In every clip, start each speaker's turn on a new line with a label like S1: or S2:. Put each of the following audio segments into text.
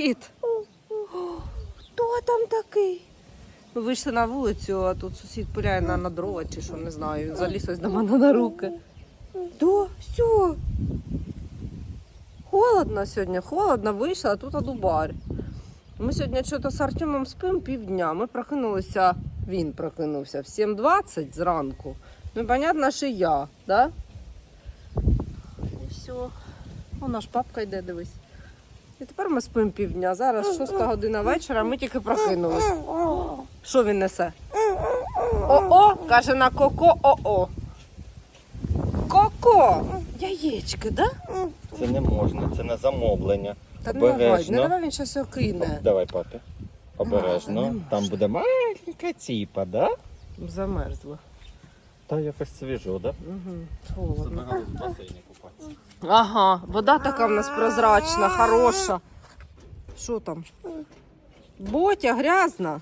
S1: Привіт! Хто там такий? Ми вийшли на вулицю, а тут сусід пиляє на, на дрова чи що, не знаю. Він заліз ось до мене на руки. Да, все. Холодно сьогодні, холодно, вийшла, а тут адубар. Ми сьогодні щось з Артемом спимо півдня. Ми прокинулися, він прокинувся в 7.20 зранку. Ну, понятно, що я, да? І все. О, наш папка йде, дивись. І тепер ми спимо півдня. Зараз 6 година вечора, ми тільки прокинулись. Що він несе? О-о, каже на коко о-о. Коко! Яєчки, да?
S2: Це не можна, це на замовлення.
S1: Та не давай, не давай він щось окине.
S2: Давай, папі. Обережно. Там буде маленька ціпа, да?
S1: Замерзло.
S2: Та якось свіжо, да?
S1: Угу. Холодно.
S2: Забирали в басейні купатися.
S1: Ага, вода така в нас прозрачна, хороша. Що там? Ботя грязна.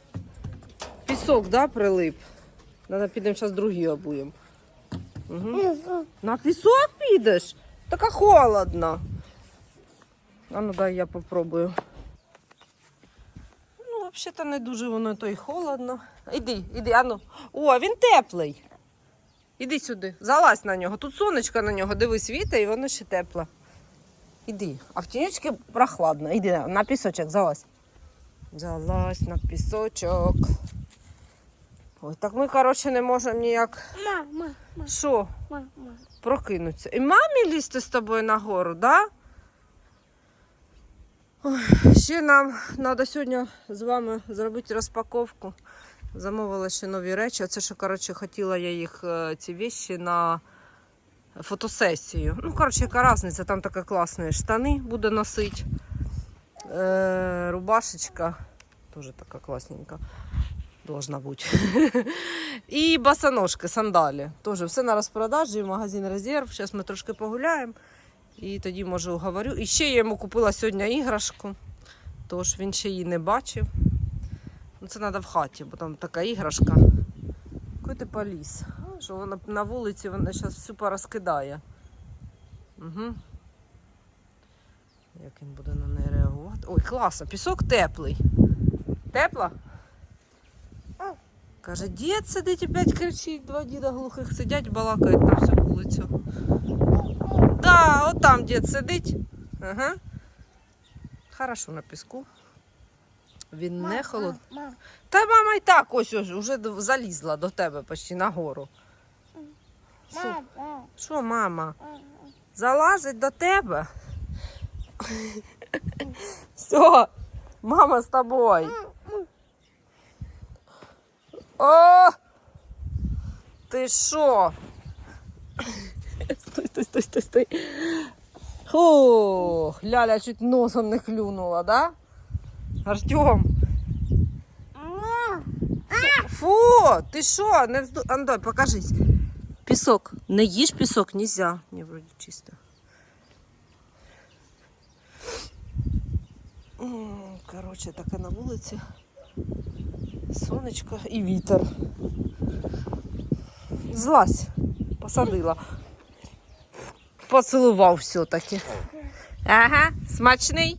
S1: Пісок, да, прилип. Надо підемо зараз другі обуємо. Угу. На пісок підеш? Така холодно. А ну дай я попробую. Ну, взагалі-то не дуже воно то й холодно. Іди, іди, ану. О, він теплий. Іди сюди, залазь на нього. Тут сонечко на нього, диви, світа, і воно ще тепле. Іди. А в тінючки прохладно. Іди на пісочок, залазь. Залазь на пісочок. Ой, так ми, коротше, не можемо ніяк.
S3: Мама,
S1: Що?
S3: мама.
S1: Прокинуться. І мамі лізти з тобою нагору, да? Ой, ще нам треба сьогодні з вами зробити розпаковку. Замовила ще нові речі. Оце що, коротше, хотіла я їх е, ці вещі на фотосесію. Ну, коротше, яка різниця, там така класна штани буде носити. Е, рубашечка. Теж така класненька. Должна бути. І босоножки, сандалі. Тоже все на розпродажі, магазин резерв. Зараз ми трошки погуляємо. І тоді, може, уговорю. І ще я йому купила сьогодні іграшку. Тож він ще її не бачив. Ну, це треба в хаті, бо там така іграшка. Куди ти поліз? Що вона на вулиці вона зараз всю порозкидає. Угу. Як він буде на неї реагувати? Ой, класно, пісок теплий. Тепло? Каже, дід сидить опять кричить, два діда глухих сидять, балакають на всю вулицю. Да, от там дід сидить. Ага. Хорошо на піску. Він не холодний.
S3: Мама,
S1: Та мама і так ось ось уже залізла до тебе почти нагору. Що,
S3: мама?
S1: мама. Залазить до тебе? Все, мама з тобою. О! Ти що? Стой, стой, стой, стой, стой. Ох, Ляля чуть носом не клюнула, да? Артем, фу, ти що? Не взду... Андой, покажись. Пісок. Не їж пісок, нельзя. Не, вроде чисто. М, Коротше, таке на вулиці. Сонечко і вітер. Злазь, посадила. Поцілував все-таки. Ага, смачний.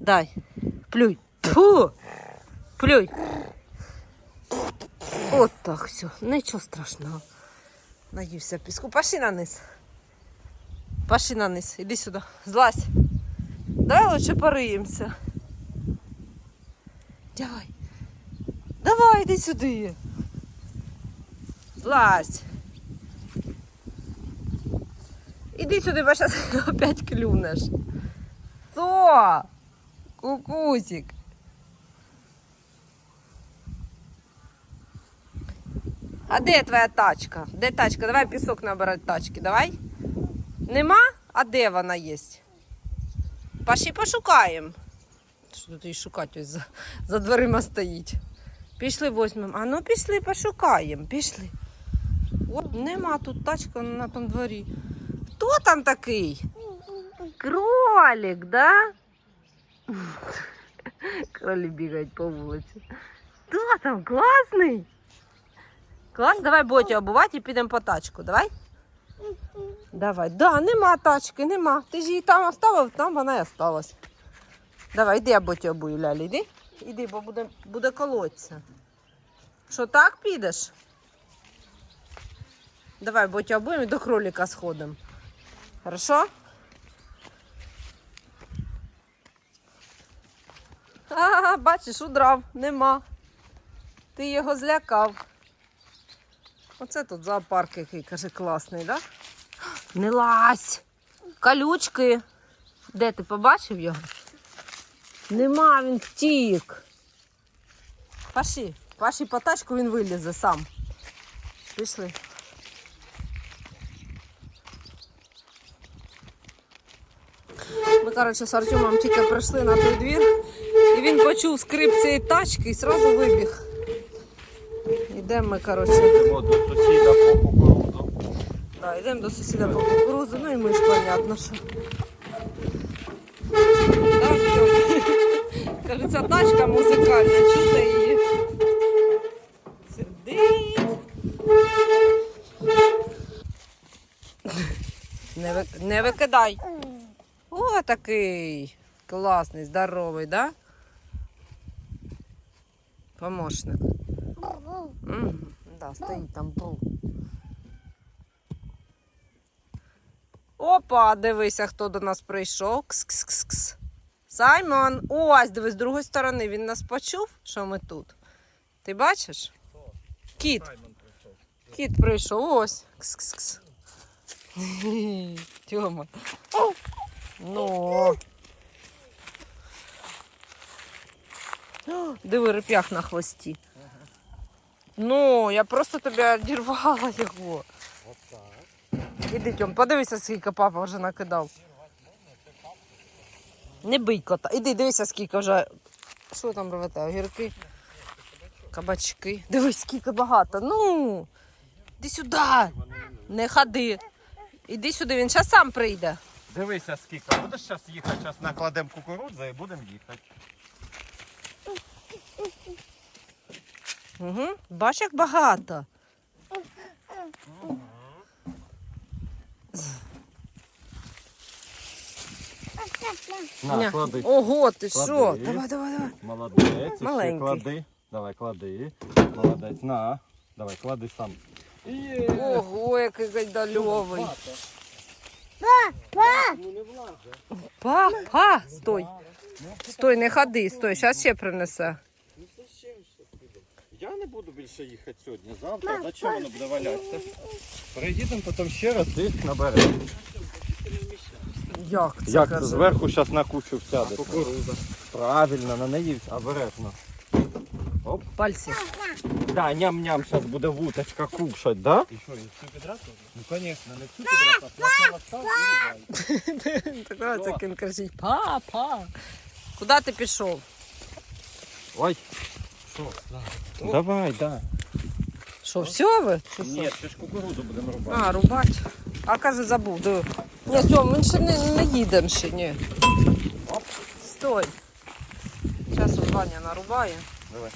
S1: Дай. Плюй. Фу. Плюй. От так все. Нічого страшного. Наївся піску. Пошли на низ. Пошли на низ. Іди сюди. Злазь. Давай лучше пориємося. Давай. Давай, іди сюди. Злазь. Іди сюди, бо зараз опять клюнеш. Со! Кукусик. А де твоя тачка? Де тачка? Давай пісок набирати тачки, давай. Нема? А де вона є? Пошли пошукаємо. Що тут її шукати ось за, за дверима стоїть. Пішли возьмемо. А ну пішли, пошукаємо. Пішли. От нема тут тачка на тому дворі. Хто там такий? Кролик, да? Кролі бігають по вулиці. Хто там? Класний? Клас, давай боті обувати і підемо по тачку. Давай? Давай. Да, нема тачки, нема. Ти ж її там оставив, там вона і осталась. Давай, йди, або ті обую, Лялі, йди. Іди, бо буде, буде колоться. Що, так підеш? Давай, бо ті обуємо і до кролика сходимо. Хорошо? А, бачиш, удрав, нема. Ти його злякав. Оце тут зоопарк який, каже, класний, да? Не лазь! Колючки. Де ти побачив його? Нема, він втік. Паші, Паші по тачку він вилізе сам. Пішли. Ми, коротше, з Артемом тільки прийшли на той двір, і він почув скрип цієї тачки і одразу вибіг. Йдемо ми, коротше.
S2: Йдемо до сусіда по кукурудзу.
S1: Да, йдемо до сусіда по кукурудзу, ну і ми ж понятно, що. Да. Каже, ця тачка музикальна, чути її. Сидить. Не, ви... не викидай. О, такий класний, здоровий, да? Помощник. Да, стоїть там був. Опа, дивися, хто до нас прийшов. Кс-кс-кс-кс. Саймон. Ось, дивись, з другої сторони. Він нас почув, що ми тут. Ти бачиш? Кіт. Кіт прийшов. Ось. Кс-кс-кс. Тьома. Ну. Диви, реп'ях на хвості. Ну, я просто тобі одірвала його. Іди, Тьом, подивися, скільки папа вже накидав. Не бий кота. Іди, дивися, скільки вже. Що там рвете? Огірки? Кабачки. Дивись, скільки багато. Ну. Іди сюди. Не ходи. Іди сюди, він зараз сам прийде.
S2: Дивися, скільки. Будеш зараз їхати, зараз накладемо кукурудзу і будемо їхати.
S1: Угу. Бач, як багато.
S2: На,
S1: Ня.
S2: клади.
S1: Ого, ти що?
S2: Клади.
S1: Давай, давай, давай.
S2: Молодець. ще
S1: Маленький.
S2: клади. Давай, клади. Молодець. На. Давай, клади сам. Є.
S1: Ого, який гайдальовий.
S2: Ну не влазе.
S1: Па, па, стой. Стой, не ходи, стой, зараз ще принесе.
S2: Ну зачем ще піде? Я не буду більше їхати сьогодні. Завтра. Зачем воно буде валятися? Приїдемо, потім ще раз їх наберемо.
S1: Як це?
S2: Як це
S1: каже?
S2: зверху зараз на кучу сяде? Кукуруза. Правильно, на неї обережно.
S1: Пальці.
S2: Да, ням-ням, зараз буде вуточка кушать, да? І що, і всю підряд? Ну, звісно, не всю підряд, а спочатку став і
S1: Так ось як він кричить. Папа. Куди ти пішов?
S2: Ой. Що? Давай, да.
S1: Що, все ви? Чи що?
S2: Ні, це ж кукурудзу будемо рубати.
S1: А, рубать. А каже, забув. Диви. Ні, Тьом, ми ще не, не їдемо ще, ні.
S2: Оп.
S1: Стой. Зараз Ваня нарубає.
S2: Давай.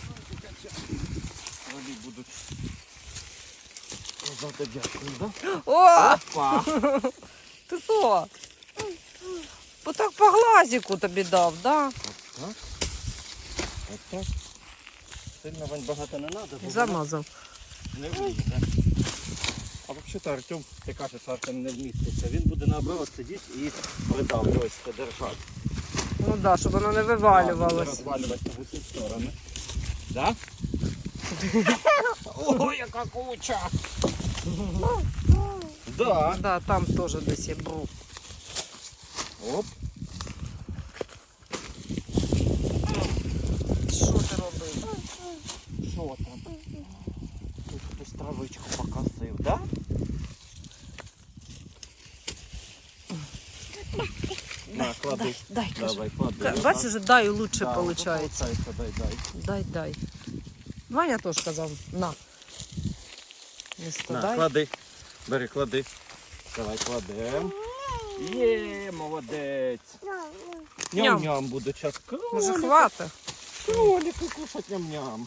S2: Вони будуть. Завтра дякую, да?
S1: О,
S2: Опа!
S1: ти що? Бо так по глазику тобі дав, да?
S2: От так. Сильно вань багато не треба, бо
S1: Замазав.
S2: не влізе. А взагалі-то Артем, ти кажеш, Артем не вміститься. Він буде наоборот сидіти і видавлюватися, держати.
S1: Ну так, да, щоб воно не вивалювалось.
S2: Розвалюватися в усі сторони. Да? О, яка куча! Да.
S1: Да, там теж десь є брук.
S2: Оп.
S1: Що ти робив?
S2: Що там? Тут хтось травичку покосив, да? На.
S1: Дай, каже.
S2: Давай, клади.
S1: Ка- Бачиш, дай лучше
S2: Да,
S1: виходить.
S2: получається, дай, дай.
S1: Дай, дай. Ваня теж казав, на. Не
S2: На,
S1: складай.
S2: клади. Бери, клади. Давай, кладем. Є, молодець.
S1: Ням.
S2: Ням-ням буде час.
S1: Може, хвата?
S2: Кролики кушать ням-ням.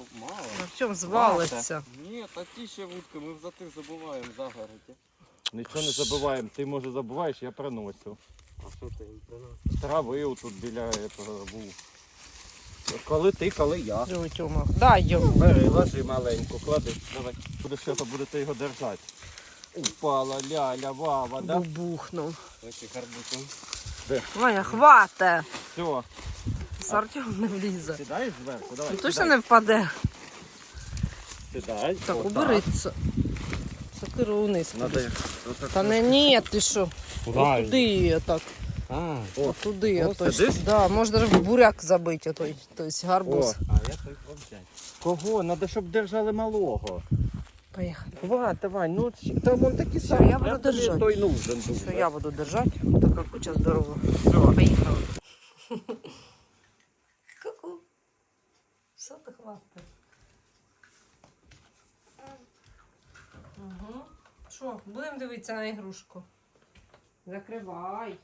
S1: В чому звалиться?
S4: Ні, такі ще вудки, ми за тих забуваємо загороді.
S2: Нічого не забуваємо. Ти може забуваєш, я приносив.
S4: А що ти їм приносиш?
S2: Травив тут біля этого був. Коли ти, коли я.
S1: Диви, Тьома. Дай йому.
S2: Бери, ложи маленьку, клади. Давай. Будеш що, будете його держати. Упала, ляля, вава, да?
S1: Бубухнув.
S4: Ось і гарбузом.
S1: Ваня, хвате.
S2: Все,
S1: З Артем не влізе.
S2: сідай зверху, давай.
S1: Він точно
S2: сідай.
S1: не впаде.
S2: Сідай.
S1: Так,
S2: отак.
S1: убери це. Вниз.
S2: Надо їх отак.
S1: Та не ні, ти що?
S4: Правильно.
S1: Туди так.
S4: А,
S2: О,
S1: Туди,
S2: О,
S1: а то
S2: сидиш?
S1: да, можна в буряк забити, той, тобто гарбуз.
S2: О.
S4: а я той взяти.
S2: Кого? Надо, щоб держали малого.
S1: Поїхали.
S2: Хват, давай, ну там вон такі
S1: Все,
S2: самі.
S1: я буду
S2: тобі
S1: держати.
S2: Той нужен
S1: Що
S2: дуже.
S1: я буду держати, така куча здорова.
S2: Все.
S1: Поїхали. Ку-ку. Що ти хвастаєш? Угу. Що, будемо дивитися на ігрушку? Закривай.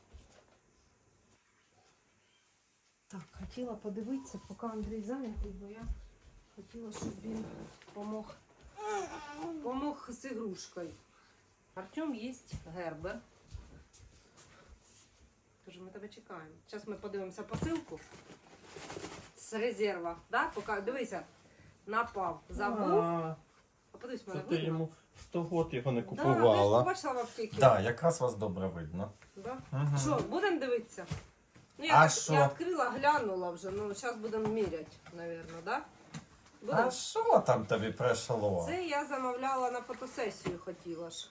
S1: Так, хотіла подивитися, поки Андрій зайнятий, бо я хотіла, щоб він помог, помог з ігрушкою. Артем є гербер. Тож ми тебе чекаємо. Зараз ми подивимося посилку з резерва. Да? Поки, дивися, напав, забув.
S2: А,
S1: подивись,
S2: Це
S1: мене
S2: ти
S1: видно?
S2: Йому 100 год його не
S1: Да, ти ж побачила в аптеці.
S2: Так, якраз вас добре видно.
S1: Да?
S2: Мгм.
S1: Що, будемо дивитися? Ну, я,
S2: А
S1: так-
S2: що?
S1: я відкрила, глянула вже, ну зараз будемо міряти, мабуть, да? Будем?
S2: А що там тобі прийшло?
S1: Це я замовляла на фотосесію, хотіла ж.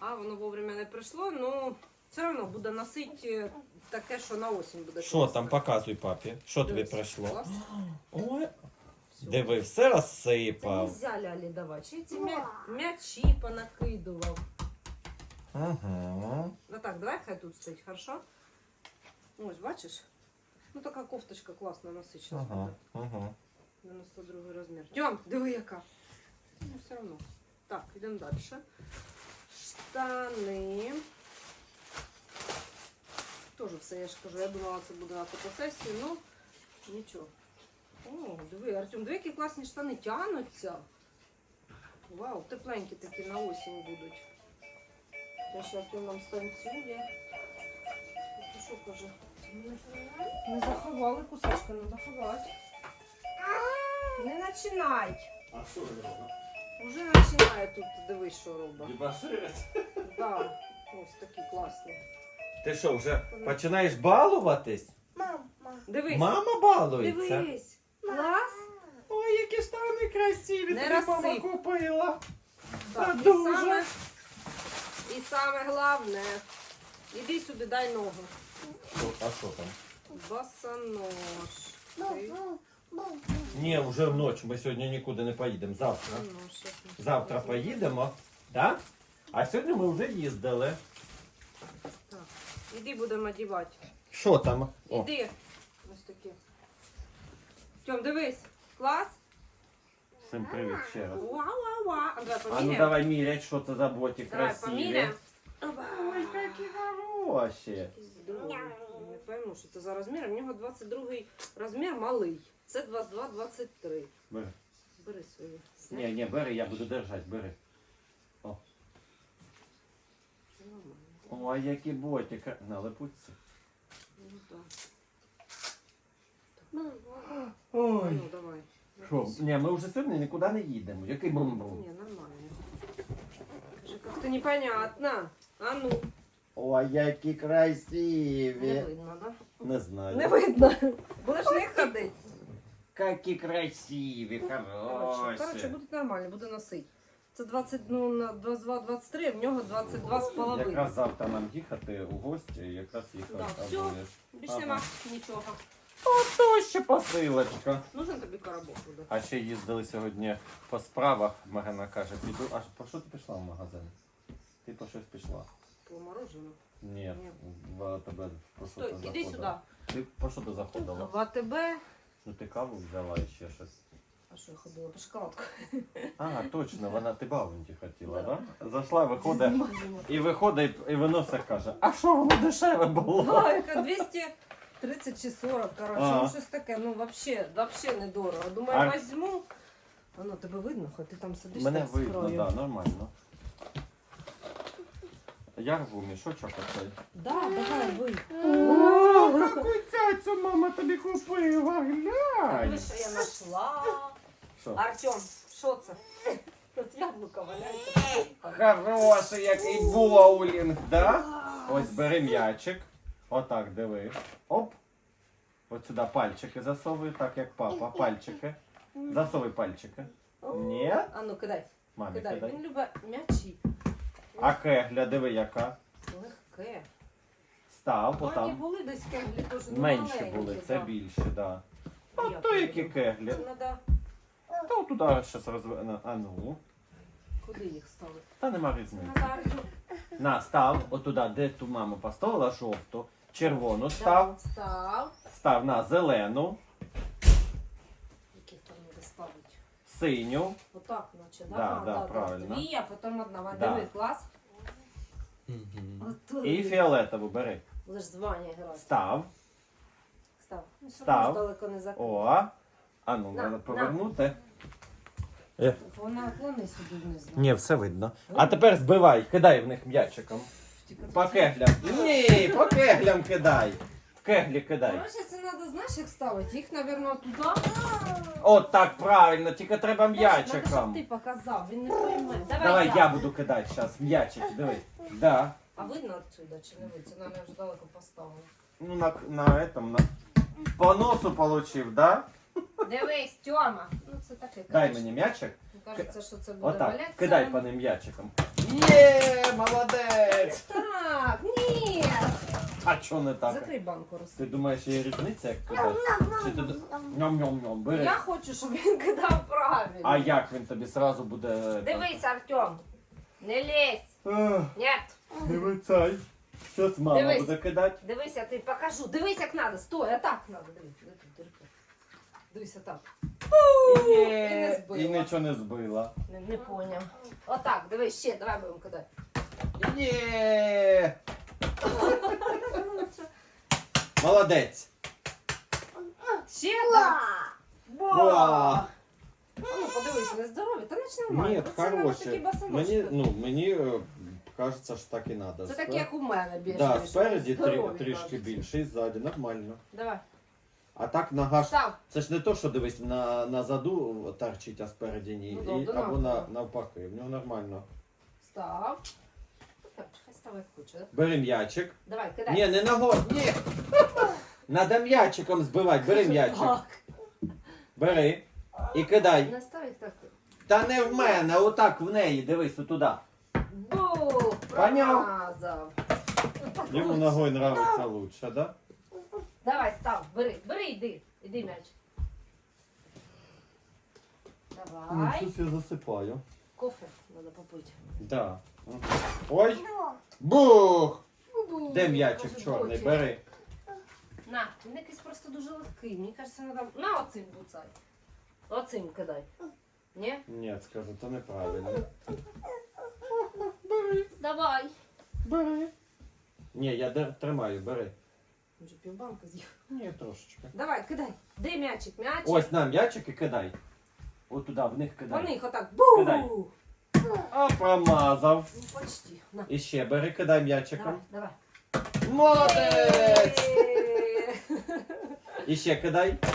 S1: А воно вовремя не прийшло, ну все одно буде носити таке, що на осінь буде.
S2: Що там, показуй папі. Що тобі прийшло? Ой. Диви, все
S1: Це
S2: розсипав.
S1: нельзя лялі давати. Чи ці м'я... м'ячі понакидував.
S2: Угу.
S1: Ну так, давай хай тут стоїть, хорошо? Ось, бачиш? Ну така кофточка класна зараз
S2: Ага, угу.
S1: 92 розмір. Тьом, диви яка. Ну, все одно. Так, йдемо далі. Штани. Тоже все, я ж кажу, я думала, це буде на фотосесію, ну нічого. О, диви, Артем, диви, які класні штани тянуться. Вау, тепленькі такі на осінь будуть. Я ще Артем нам станцює. Ти що каже? Не заховали кусочки, не заховати. Не починай.
S2: А що робить?
S1: Уже починає тут, дивись, що робить.
S2: Дебаширить?
S1: Да. Ось такі класні.
S2: Ти що, вже починаєш балуватись? Мама.
S1: Дивись.
S2: Мама балується.
S1: Дивись. Клас.
S2: Ой, які штани красиві,
S1: Не
S2: тобі мама
S1: розсип.
S2: купила.
S1: Так, і
S2: дуже.
S1: саме, і саме головне. Іди сюди, дай ногу.
S2: А що там?
S1: Босонож. Ти-
S2: Ні, вже вночі, ми сьогодні нікуди не поїдемо. Завтра.
S1: Ну, ми-
S2: Завтра поїдемо, так? А сьогодні ми вже їздили.
S1: Так. Іди будемо одягати.
S2: Що там? О,
S1: Іди. Тьом, дивись. Клас.
S2: всім привіт ще раз.
S1: Вау-вау-вау. А давай
S2: А ну
S1: поміряємо.
S2: давай мірять, що це за боті
S1: Давай
S2: красиві.
S1: поміряємо.
S2: Ой, які хороші.
S1: Не пойму, що це за розмір. У нього 22 розмір малий. Це 22-23.
S2: Бери.
S1: Бери свої.
S2: Ні, ні, бери, я буду держати, бери.
S1: Це нормально.
S2: Ой, які боті. На липучці.
S1: Ну, так.
S2: Ой.
S1: Ну, давай.
S2: Що? Ні, ми вже сьогодні нікуди не їдемо. Який бум-бум?
S1: Не, нормально. Скажи, как-то непонятно. А ну,
S2: Ой, які
S1: не
S2: красиві.
S1: видно, да?
S2: Не знаю.
S1: Не видно. Будеш не ходити.
S2: Які красиві,
S1: Коротше, коротше,
S2: хороші.
S1: буде нормально, буде носити. Це 20, ну, на 22-23, а в нього 22 з половиною.
S2: Якраз завтра нам їхати у гості, якраз їх
S1: Да, всё. Більш
S2: Ага.
S1: нема нічого.
S2: Ото ще посилочка.
S1: Нужен тобі коробок буде.
S2: А ще їздили сьогодні по справах. Марина каже, піду. А по що ти пішла в магазин? Ти по щось пішла?
S1: По мороженому.
S2: Ні,
S1: Ні.
S2: в тебе по що
S1: Стой,
S2: ти
S1: іди
S2: заходила?
S1: сюди.
S2: Ти по що ти заходила?
S1: В АТБ.
S2: Ну ти каву взяла і ще щось.
S1: А що я ходила? По шоколадку.
S2: А, точно, вона ти баунті хотіла,
S1: Да.
S2: Зайшла, виходить, і виходить, і все каже, а що воно дешеве було?
S1: Да, яка 230 чи 40, коротше,
S2: Ага.
S1: ну щось таке, ну вообще, вообще недорого. Думаю,
S2: А-
S1: візьму. Воно тебе видно, хоч ти там сидиш
S2: Мене
S1: так з
S2: видно,
S1: краю.
S2: да, нормально. Я рву мішочок оцей.
S1: Да, давай, ви.
S2: О, яку цяцю мама тобі купила, глянь.
S1: Диви, що я знайшла.
S2: Що?
S1: Артем, що це? Тут яблуко валяється.
S2: Хороший який боулінг, да? Ось бери м'ячик. Отак, диви. Оп. От сюди пальчики засовуй, так як папа. Пальчики. Засовуй пальчики. Ні?
S1: А ну кидай,
S2: Мамі
S1: кидай.
S2: кидай.
S1: Він любить м'ячі.
S2: А кегля, диви яка.
S1: Легке.
S2: Став,
S1: Вони
S2: отам.
S1: були десь кеглі, теж ну,
S2: Менші
S1: маленькі,
S2: були, це
S1: да.
S2: більше, да. А
S1: Я
S2: то які кеглі.
S1: Це надо,
S2: То туди зараз розв... А ну.
S1: куди їх ставити?
S2: Та нема різниці.
S1: Назар,
S2: На, став, отуда, де ту мама поставила жовту, червону став,
S1: Став.
S2: став на зелену,
S1: Яких там не ставити?
S2: синю.
S1: Отак, наче, да?
S2: Да, да, правильно.
S1: Дві, а потім одна.
S2: Да.
S1: Диви, клас. От,
S2: І фіолетову бери.
S1: Будеш з Ваня грати.
S2: Став.
S1: Став. Ну, все
S2: Став.
S1: одно ж далеко не закрив.
S2: О. А ну,
S1: На,
S2: треба
S1: на.
S2: повернути.
S1: Вона клони сюди вниз.
S2: Ні, все видно. А тепер збивай, кидай в них м'ячиком. По кеглям. Ні, по кеглям кидай. В кеглі кидай.
S1: Короче, це треба, знаєш, як ставити? Їх, мабуть, туди.
S2: От так правильно, тільки треба
S1: щоб ти
S2: м'ячиком.
S1: показав, він не пойме. Давай,
S2: Давай я буду кидати зараз м'ячик, дивись. Да.
S1: А видно отсюда чи не видно? Це нам вже далеко поставила.
S2: Ну на, на этом, на... По носу получив, да?
S1: Дивись, Тьома. Ну це таке,
S2: Дай мені м'ячик.
S1: Кажеться, що це буде
S2: Отак,
S1: валятися.
S2: кидай по ним м'ячиком. Є, молодець!
S1: Так, ні.
S2: А чо не так?
S1: Закрий банку.
S2: Ти думаєш, є різниця, як кидати? Чи ти д- ням-ням-ням, бери.
S1: Я хочу, щоб він кидав правильно.
S2: А як він тобі сразу буде...
S1: Дивись, Артем. Не лезь.
S2: Ах,
S1: Нет.
S2: Дивись, цей. Щось мама
S1: Дивись.
S2: буде кидати.
S1: Дивись, я тобі покажу. Дивись, як треба. Стой, а так треба. Дивись, тут дирка. Дивись, отак. І не
S2: Є,
S1: збила.
S2: І нічого не збила.
S1: Не, не поняв. Отак, дивись, ще, давай будемо кидати.
S2: Є! Молодець!
S1: Ще так.
S2: Ва!
S1: А ну, подивись, вони здорові. Та наче нормально.
S2: Ні,
S1: Оце надо такі
S2: хороше.
S1: босоножки.
S2: Мені, ну, мені е, кажеться, що так і треба.
S1: Це такі, як у мене більше.
S2: Да,
S1: ніж
S2: спереді трі,
S1: здорові,
S2: трішки
S1: кажуть.
S2: більше, і ззаді нормально.
S1: Давай.
S2: А так нога ж.
S1: Став.
S2: Це ж не то, що дивись, на, на заду торчить, а спереді ні.
S1: Ну,
S2: І, або на, навпаки, в нього нормально.
S1: Став. Так, хай став як хоче.
S2: Бери м'ячик.
S1: Давай, кидай.
S2: Ні, не ногою, ні. Надо м'ячиком збивати, бери м'ячик.
S1: Так.
S2: Бери. І кидай.
S1: Не став їх так.
S2: Та не в мене, отак в неї, дивись, отуди.
S1: Бу!
S2: Поняв?
S1: Промазав.
S2: Йому ногою нравиться лучше, да?
S1: Давай, став, бери, бери, йди. Іди м'яч. Давай.
S2: щось я засипаю.
S1: Кофе треба попити.
S2: Да. Ой. Бух! Де м'ячик чорний? Бери.
S1: На, він якийсь просто дуже легкий. Мені кажеться, надо... На оцим буцай. Оцим кидай. Ні?
S2: Ні, скажу, то неправильно.
S1: Давай.
S2: Бери. Ні, я тримаю, бери.
S1: Він же півбанки з'їв.
S2: Ні, трошечки.
S1: Давай, кидай. Де м'ячик? М'ячик.
S2: Ось на м'ячик і кидай. От туди, в них кидай.
S1: них отак. Бу!
S2: Кидай. А промазав.
S1: Ну, почти. На.
S2: І ще бери, кидай
S1: Давай,
S2: м'ячиком.
S1: давай.
S2: Молодець!
S1: Е,
S2: І ще кидай.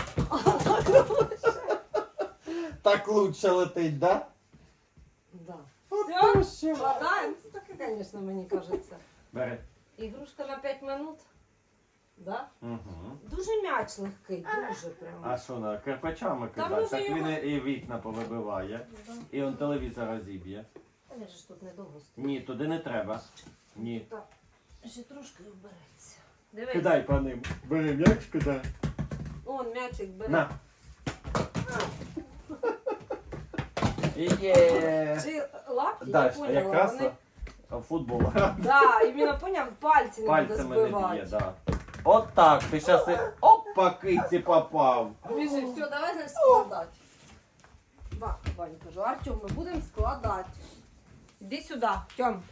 S2: Так лучше летить, да?
S1: Да. Все,
S2: ще.
S1: таке, звісно, мені кажеться.
S2: Бери.
S1: Ігрушка на 5 минут. Да?
S2: Угу.
S1: Дуже м'яч легкий, дуже прямо.
S2: А що на кирпичами кидати?
S1: може
S2: Так
S1: його-
S2: він і- і вікна повибиває.
S1: Да.
S2: І он телевізор розіб'є.
S1: Же ж тут недовго стоїть.
S2: Ні, туди не треба. Ні.
S1: Ще трошки вбереться. Дивись.
S2: Кидай по ним. Бери м'яч, кидай.
S1: Он м'ячик бере.
S2: На. Є.
S1: Чи лапки, я
S2: Дальше,
S1: поняла,
S2: якраз
S1: вони...
S2: футбол.
S1: Да, іменно поняв, пальці не буде
S2: Пальцями не
S1: збивати.
S2: б'є, да. От так, ти щас і опа, киці попав.
S1: Біжи, все, давай значить складати. Ба, Ваня кажу, Артем, ми будемо складати. Іди сюди, Тьом.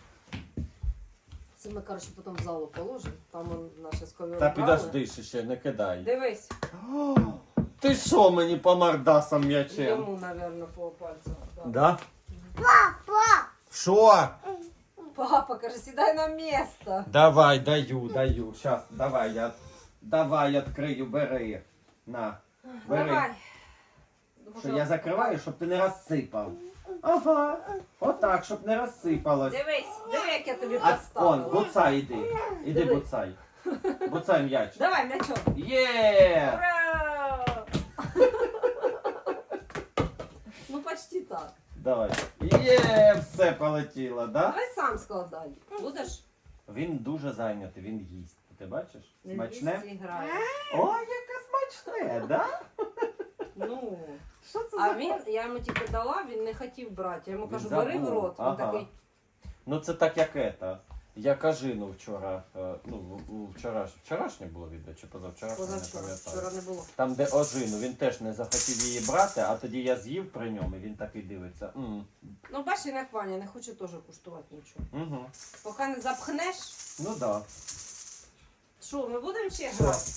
S1: Це ми, коротше, потім в залу положимо. Там он наші скові
S2: Та підожди ще, ще не кидай.
S1: Дивись,
S2: Ти що мені по мордасам м'ячем?
S1: йому, мабуть, по пальцям. Да.
S2: Да? Що?
S1: Папа, каже, сідай на місце.
S2: Давай, даю, даю. Щас, давай, я. Давай, відкрию, бери. На. Бери.
S1: Давай.
S2: Що я закриваю, щоб ти не розсипав. Ага. Отак, щоб не розсипалось.
S1: Дивись, диви, як я тобі
S2: А он,
S1: поставила.
S2: буцай іди. Іди
S1: Диви.
S2: буцай. Буцай м'яч.
S1: Давай, м'ячом.
S2: Є!
S1: Ура! ну, почти так.
S2: Давай. Є, все полетіло, да?
S1: Давай сам складай. Будеш?
S2: Він дуже зайнятий, він їсть. Ти бачиш?
S1: Не
S2: Смачне?
S1: їсть і грає.
S2: Ой, яке смачне, да?
S1: Ну.
S2: Що це
S1: А
S2: за
S1: він, я йому тільки дала, він не хотів брати. Я йому
S2: Він
S1: кажу, бери в
S2: забув.
S1: рот. Він
S2: Ага.
S1: такий,
S2: Ну це так як ета. Я кажину вчора, е, ну в- вчораш, вчорашнє було відео чи позавчора, я не пам'ятаю.
S1: вчора не було.
S2: Там, де ожину, він теж не захотів її брати, а тоді я з'їв при ньому, і він такий дивиться. М,
S1: Ну, бачиш, як Ваня, не хоче теж куштувати нічого.
S2: Угу.
S1: Поки не запхнеш,
S2: Ну да.
S1: що, ми будемо ще грати?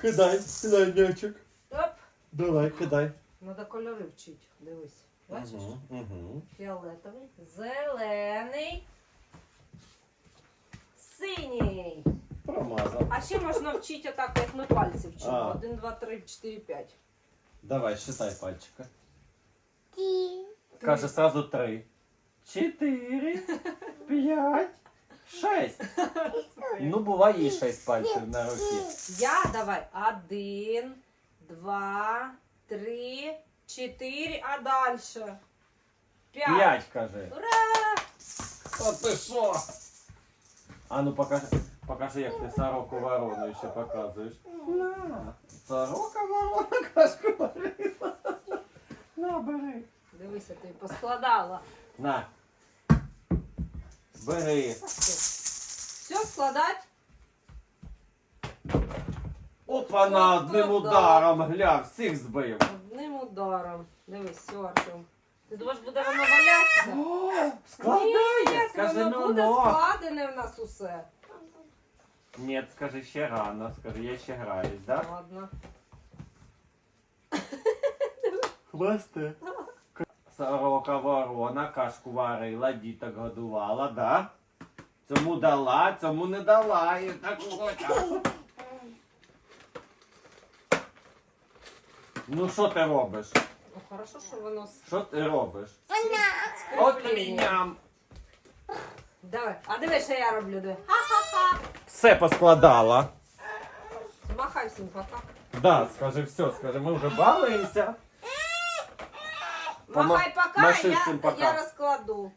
S2: Кидай, кидай м'ячик.
S1: Оп.
S2: Давай, кидай.
S1: Надо кольори вчити. Дивись. Бачиш?
S2: Угу, угу.
S1: Фіолетовий, зелений, синій.
S2: Промазав.
S1: А ще можна вчити отак, як ми пальці вчимо.
S2: А.
S1: Один, два, три, чотири, п'ять.
S2: Давай, считай пальчика.
S3: Ті.
S2: Каже сразу три. Чотири, п'ять, шесть. Ну, буває і шесть пальців на руці.
S1: Я давай один, два, три, чотири, а далі. П'ять.
S2: П'ять, каже.
S1: Ура!
S2: А ти що? А ну покажи, покажи, як ти сороку ворону ще показуєш. На, сорока ворона кашку варила. На, бери.
S1: Дивися, ти поскладала.
S2: На. Бери.
S1: Все, складать?
S2: Опа, на одним ударом, гля, всіх збив.
S1: Одним ударом. Дивись, все, Артем. Ти думаєш, буде воно валятися?
S2: О, складає,
S1: Ні,
S2: скажи,
S1: воно
S2: ну
S1: буде
S2: ну.
S1: складене в нас усе.
S2: Ні, скажи ще рано, скажи, я ще граюсь, да?
S1: Ладно.
S2: Хвости. Сорока ворона кашку варила, діток годувала, да? Цьому дала, цьому не дала. І такого часу. Ну що ти робиш?
S1: Ну, хорошо, що воно з
S2: Що ти робиш?
S3: Вона.
S2: От міням.
S1: Давай. А диви, що я роблю, диви.
S2: Все поскладала.
S1: Махай всім пока.
S2: Да, скажи все, скажи, ми вже балуємося. Пома-
S1: Махай пока,
S2: маши
S1: я,
S2: всім пока.
S1: я розкладу.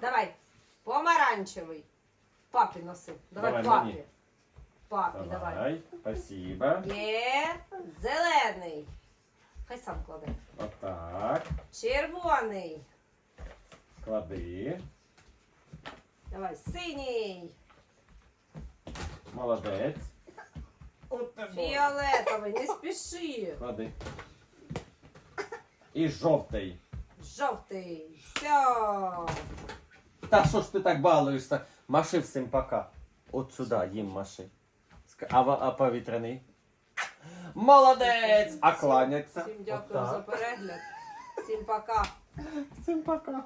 S1: Давай. Помаранчевий. Папі носи. Давай,
S2: Давай
S1: папі.
S2: мені.
S1: Папі, давай.
S2: Давай, спасибо.
S1: Є зелений. Хай сам кладе.
S2: Отак.
S1: Червоний.
S2: Клади.
S1: Давай, синій.
S2: Молодець. От.
S1: Фіолетовий. Не спіши.
S2: Клади. І жовтий.
S1: Жовтий. Все.
S2: Та що ж ти так балуєшся? Маши всім пока. От сюди їм маши. А, а повітряний? Молодець! А кланяться?
S1: Всім дякую за перегляд. Всім пока.
S2: Всім пока.